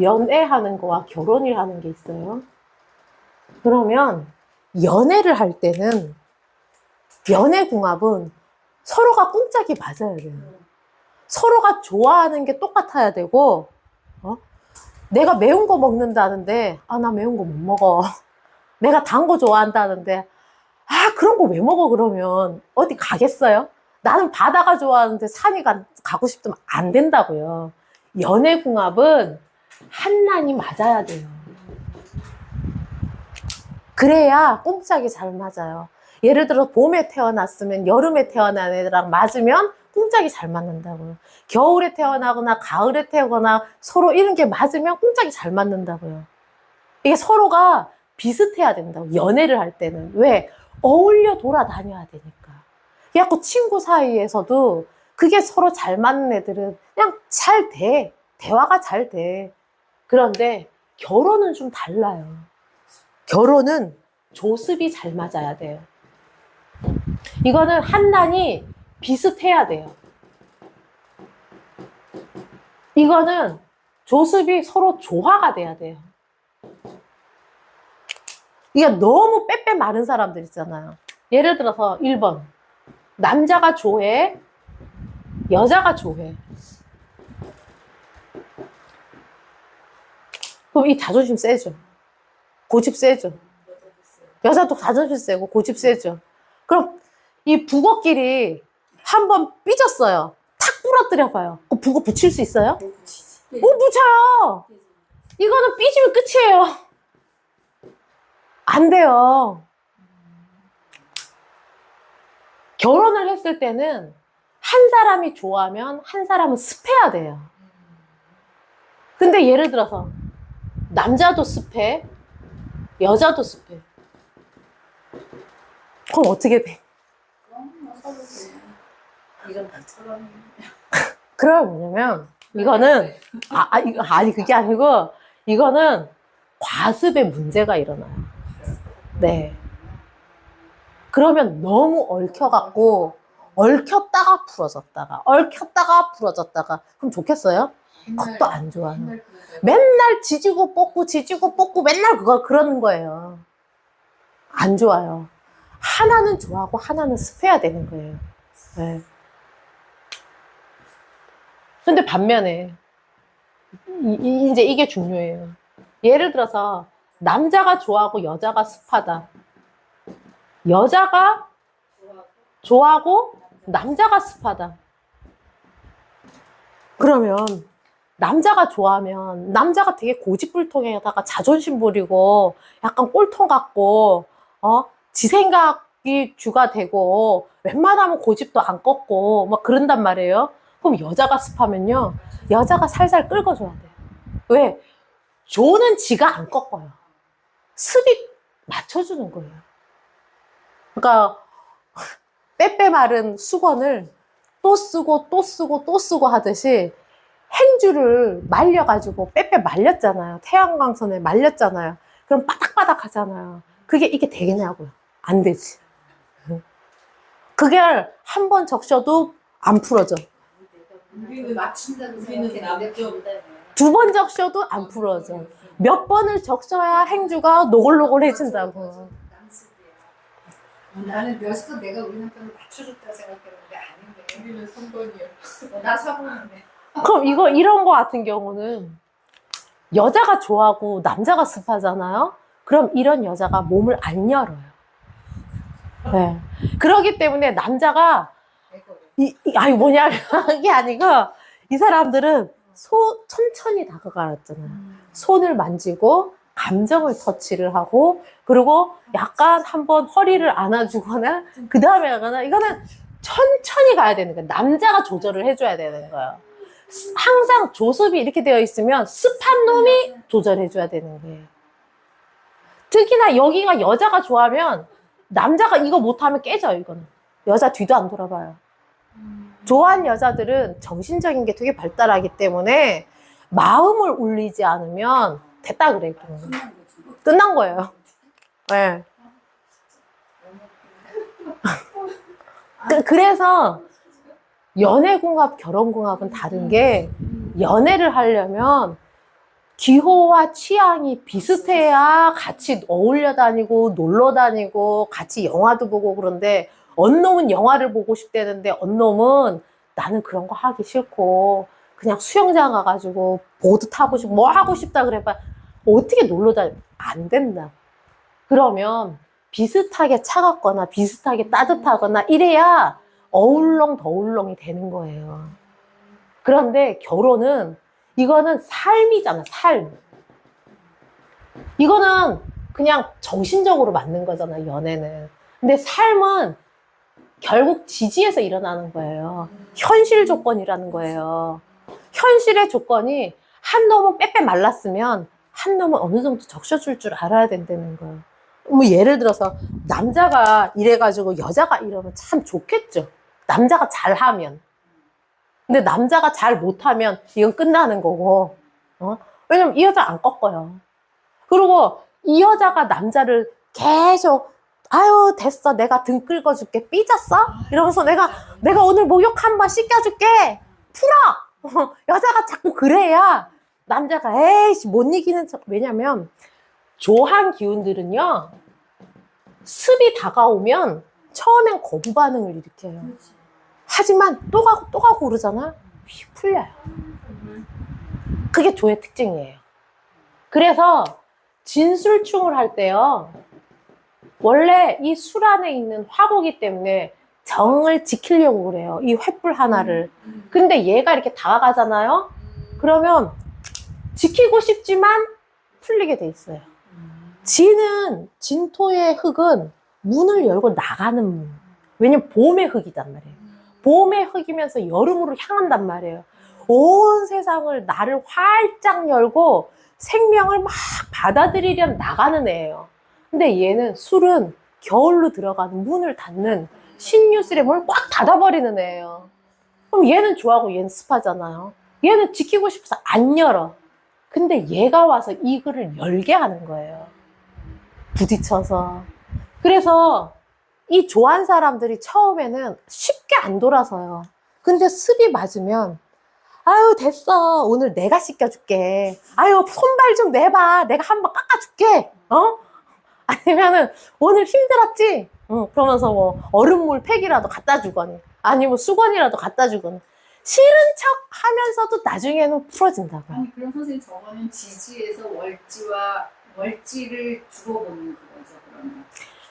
연애하는 거와 결혼을 하는 게 있어요. 그러면 연애를 할 때는 연애 궁합은 서로가 꿍짝이 맞아야 돼요. 서로가 좋아하는 게 똑같아야 되고, 어? 내가 매운 거 먹는다는데, 아, 나 매운 거 못 먹어. 내가 단 거 좋아한다는데, 아, 그런 거 왜 먹어, 그러면. 어디 가겠어요? 나는 바다가 좋아하는데 산이 가, 가고 싶으면 안 된다고요. 연애 궁합은 한난이 맞아야 돼요. 그래야 꽁짝이 잘 맞아요. 예를 들어 봄에 태어났으면 여름에 태어난 애랑 맞으면 꽁짝이 잘 맞는다고요. 겨울에 태어나거나 가을에 태어나 서로 이런 게 맞으면 꽁짝이 잘 맞는다고요. 이게 서로가 비슷해야 된다고. 연애를 할 때는. 왜? 어울려 돌아다녀야 되니까. 그래갖고 친구 사이에서도 그게 서로 잘 맞는 애들은 그냥 잘 돼. 대화가 잘 돼. 그런데 결혼은 좀 달라요. 결혼은 조습이 잘 맞아야 돼요. 이거는 한난이 비슷해야 돼요. 이거는 조습이 서로 조화가 돼야 돼요. 이게 너무 빼빼 마른 사람들 있잖아요. 예를 들어서 1번. 남자가 좋아해, 여자가 좋아해. 그럼 이 자존심 세죠. 고집 세죠. 여자도 자존심 세고 고집 세죠. 그럼 이 북어끼리 한 번 삐졌어요. 탁 부러뜨려 봐요. 그 북어 붙일 수 있어요? 오, 붙여요. 이거는 삐지면 끝이에요. 안 돼요. 결혼을 했을 때는 한 사람이 좋아하면 한 사람은 습해야 돼요. 근데 예를 들어서 남자도 습해, 여자도 습해. 그럼 어떻게 돼? 그럼 뭐냐면 이거는 아, 아 이거 아니 그게 아니고 이거는 과습의 문제가 일어나요. 네. 그러면 너무 얽혀갖고 얽혔다가 풀어졌다가 얽혔다가 풀어졌다가 그럼 좋겠어요? 그것도 안 좋아요. 맨날 지지고 뽑고 지지고 뽑고 맨날 그거 그러는 거예요. 안 좋아요. 하나는 좋아하고 하나는 습해야 되는 거예요. 네. 근데 반면에 이, 이- 이제 이게 중요해요. 예를 들어서 남자가 좋아하고 여자가 습하다. 여자가 좋아하고 남자가 습하다. 그러면 남자가 좋아하면 남자가 되게 고집불통에다가 자존심 부리고 약간 꼴통 같고 어? 지 생각이 주가 되고 웬만하면 고집도 안 꺾고 막 그런단 말이에요. 그럼 여자가 습하면요. 여자가 살살 끌어줘야 돼요. 왜? 조는 지가 안 꺾어요. 습이 맞춰주는 거예요. 그러니까 빼빼 마른 수건을 또 쓰고 또 쓰고 또 쓰고 하듯이 행주를 말려가지고 빼빼 말렸잖아요. 태양광선에 말렸잖아요. 그럼 바닥바닥 하잖아요. 그게 이게 되겠냐고요. 안 되지. 그게 한 번 적셔도 안 풀어져. 우리는 맞춘다고 우리는 생각했는데 남쪽. 불다네. 두번 적셔도 안 풀어져. 몇 번을 적셔야 행주가 노골노골해진다고. 나는 몇번 내가 우리 남편을 맞춰줬다 생각했는데 아닌데 우리는 3번이요. 어, 나 사고는데 그럼 이거 이런 거 같은 경우는 여자가 좋아하고 남자가 습하잖아요. 그럼 이런 여자가 몸을 안 열어요. 네. 그러기 때문에 남자가 이, 이- 아니 뭐냐면 이게 아니고 이 사람들은 소 천천히 다가가잖아요. 손을 만지고 감정을 터치를 하고 그리고 약간 한번 허리를 안아주거나 그 다음에 가거나 이거는 천천히 가야 되는 거예요. 남자가 조절을 해줘야 되는 거예요. 항상 조습이 이렇게 되어 있으면 습한 놈이 조절해줘야 되는 거예요. 특히나 여기가 여자가 좋아하면 남자가 이거 못하면 깨져요, 이거는. 여자 뒤도 안 돌아봐요. 좋아하는 여자들은 정신적인 게 되게 발달하기 때문에 마음을 울리지 않으면 됐다 그래요. 끝난 거예요. 네. 그- 그래서 연애궁합, 결혼궁합은 다른 게 연애를 하려면 기호와 취향이 비슷해야 같이 어울려 다니고 놀러 다니고 같이 영화도 보고 그런데 언 놈은 영화를 보고 싶다는데 언 놈은 나는 그런 거 하기 싫고 그냥 수영장 가가지고 보드 타고 싶고 뭐 하고 싶다 그래봐. 어떻게 놀러 다니 안 된다. 그러면 비슷하게 차갑거나 비슷하게 따뜻하거나 이래야 어울렁 더울렁이 되는 거예요 그런데 결혼은 이거는 삶이잖아 삶 이거는 그냥 정신적으로 맞는 거잖아 연애는 근데 삶은 결국 지지에서 일어나는 거예요 현실 조건이라는 거예요. 현실의 조건이 한 놈은 빼빼 말랐으면 한 놈은 어느 정도 적셔줄 줄 알아야 된다는 거예요. 뭐 예를 들어서 남자가 이래가지고 여자가 이러면 참 좋겠죠. 남자가 잘하면. 근데 남자가 잘 못하면 이건 끝나는 거고. 어? 왜냐면 이 여자 안 꺾어요. 그리고 이 여자가 남자를 계속 아유 됐어 내가 등 긁어줄게 삐졌어? 이러면서 내가 내가 오늘 목욕 한번 씻겨줄게 풀어 여자가 자꾸 그래야 남자가 에이씨 못 이기는 척 왜냐면 조한 기운들은요 습이 다가오면 처음엔 거부 반응을 일으켜요. 하지만 또 가고 또 가고 그러잖아. 휙 풀려요. 그게 조의 특징이에요. 그래서 진술충을 할 때요 원래 이 술 안에 있는 화고기 때문에 정을 지키려고 그래요. 이 횃불 하나를. 음. 근데 얘가 이렇게 다가가잖아요? 그러면 지키고 싶지만 풀리게 돼 있어요. 음. 진은 진토의 흙은 문을 열고 나가는 문. 왜냐면 봄의 흙이단 말이에요 봄의 흙이면서 여름으로 향한단 말이에요 온 세상을 나를 활짝 열고 생명을 막 받아들이려 나가는 애예요 근데 얘는 술은 겨울로 들어가는 문을 닫는 신유술의 문을 꽉 닫아버리는 애예요. 그럼 얘는 좋아하고 얘는 습하잖아요. 얘는 지키고 싶어서 안 열어. 근데 얘가 와서 이 글을 열게 하는 거예요. 부딪혀서. 그래서 이 좋아하는 사람들이 처음에는 쉽게 안 돌아서요. 근데 습이 맞으면 아유 됐어. 오늘 내가 씻겨줄게. 아유 손발 좀 내봐. 내가 한번 깎아줄게. 어? 아니면은 오늘 힘들었지? 응, 그러면서 뭐 얼음물 팩이라도 갖다 주거니 아니면 수건이라도 갖다 주거니. 싫은 척 하면서도 나중에는 풀어진다고요. 아니 그럼 선생님 저거는 지지에서 월지와 월지를 두고 보는 그거죠 그러면.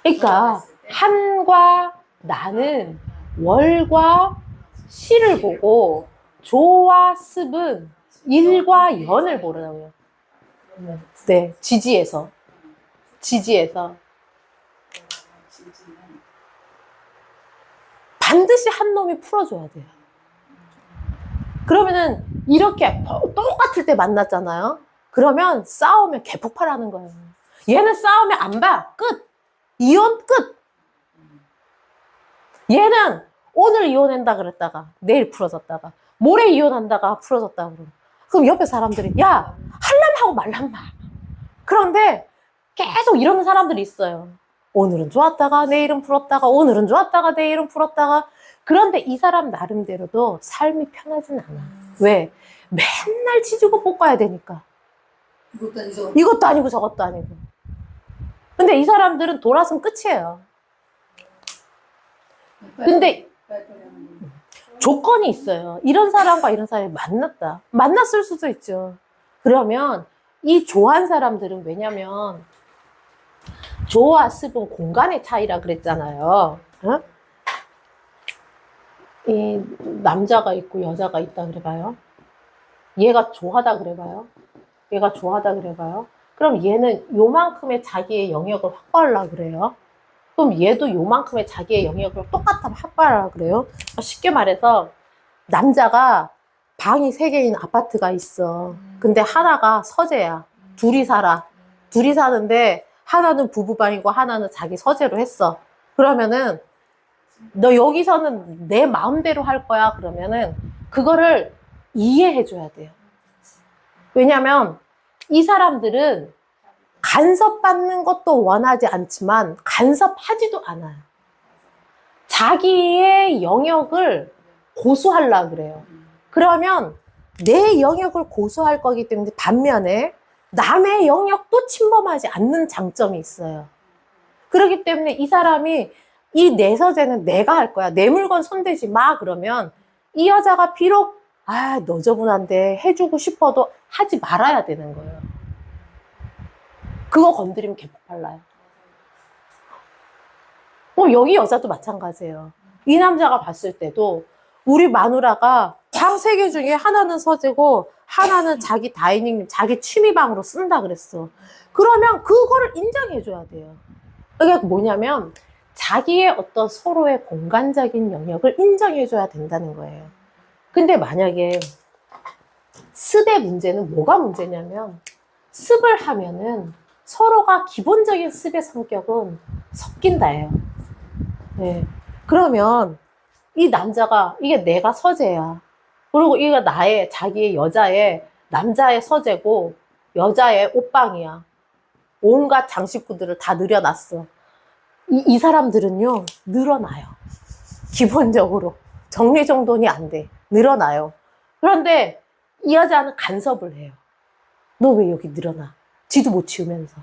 그러니까 한과 나는 월과 시를 보고 조와 습은 일과 연을 보라고요. 네, 지지에서 지지에서 반드시 한 놈이 풀어줘야 돼요. 그러면은 이렇게 똑같을 때 만났잖아요. 그러면 싸우면 개폭발하는 거예요. 얘는 싸우면 안 봐. 끝. 이혼 끝. 얘는 오늘 이혼한다 그랬다가 내일 풀어졌다가 모레 이혼한다가 풀어졌다가 그러면 그럼 옆에 사람들이 야 할람 하고 말란 말. 그런데 계속 이러는 사람들이 있어요. 오늘은 좋았다가 내일은 풀었다가 오늘은 좋았다가 내일은 풀었다가 그런데 이 사람 나름대로도 삶이 편하진 않아. 왜? 맨날 지지고 볶아야 되니까. 이것도 아니고 저것도 아니고. 근데 이 사람들은 돌아서면 끝이에요. 근데 거. 조건이 있어요. 이런 사람과 이런 사람이 만났다. 만났을 수도 있죠. 그러면 이 조한 사람들은 왜냐면 조와 습은 공간의 차이라 그랬잖아요. 어? 이 남자가 있고 여자가 있다 그래봐요. 얘가 조하다 그래봐요. 얘가 조하다 그래봐요. 그럼 얘는 요만큼의 자기의 영역을 확보하려고 그래요. 그럼 얘도 요만큼의 자기의 영역을 똑같아 확보하려고 그래요. 쉽게 말해서 남자가 방이 세 개인 아파트가 있어. 근데 하나가 서재야. 둘이 살아. 둘이 사는데 하나는 부부방이고 하나는 자기 서재로 했어. 그러면은 너 여기서는 내 마음대로 할 거야. 그러면은 그거를 이해해 줘야 돼요. 왜냐면 이 사람들은 간섭받는 것도 원하지 않지만 간섭하지도 않아요. 자기의 영역을 고수하려고 그래요. 그러면 내 영역을 고수할 거기 때문에 반면에 남의 영역도 침범하지 않는 장점이 있어요. 그렇기 때문에 이 사람이 이 내 서재는 내가 할 거야. 내 물건 손대지 마. 그러면 이 여자가 비록 아, 너저분한데 해주고 싶어도 하지 말아야 되는 거예요. 그거 건드리면 개폭 발라요. 어, 여기 여자도 마찬가지예요. 이 남자가 봤을 때도 우리 마누라가 방 세 개 중에 하나는 서재고 하나는 자기 다이닝, 자기 취미방으로 쓴다 그랬어. 그러면 그거를 인정해줘야 돼요. 그게 뭐냐면 자기의 어떤 서로의 공간적인 영역을 인정해줘야 된다는 거예요. 근데 만약에 습의 문제는 뭐가 문제냐면 습을 하면은 서로가 기본적인 습의 성격은 섞인다예요. 네. 그러면 이 남자가 이게 내가 서재야. 그리고 이게 나의 자기의 여자의 남자의 서재고 여자의 옷방이야. 온갖 장식구들을 다 늘여놨어. 이, 이 사람들은요 늘어나요. 기본적으로 정리정돈이 안 돼. 늘어나요. 그런데 이 여자는 간섭을 해요. 너 왜 여기 늘어나? 지도 못 치우면서.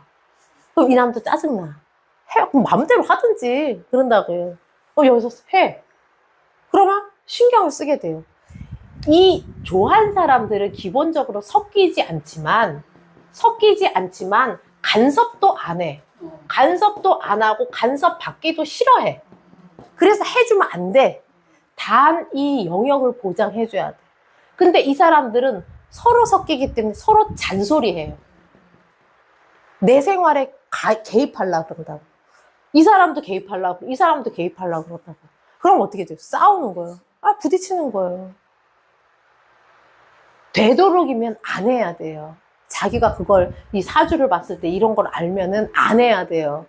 그럼 이 남자 짜증나. 해. 그럼 마음대로 하든지. 그런다고요. 어, 여기서 해. 그러면 신경을 쓰게 돼요. 이 조한 사람들은 기본적으로 섞이지 않지만, 섞이지 않지만, 간섭도 안 해. 어. 간섭도 안 하고, 간섭 받기도 싫어해. 그래서 해주면 안 돼. 단 이 영역을 보장해줘야 돼. 근데 이 사람들은 서로 섞이기 때문에 서로 잔소리해요. 내 생활에 가- 개입하려고 그런다고. 이 사람도 개입하려고, 이 사람도 개입하려고 그런다고. 그럼 어떻게 돼요? 싸우는 거예요. 아, 부딪히는 거예요. 되도록이면 안 해야 돼요. 자기가 그걸, 이 사주를 봤을 때 이런 걸 알면은 안 해야 돼요.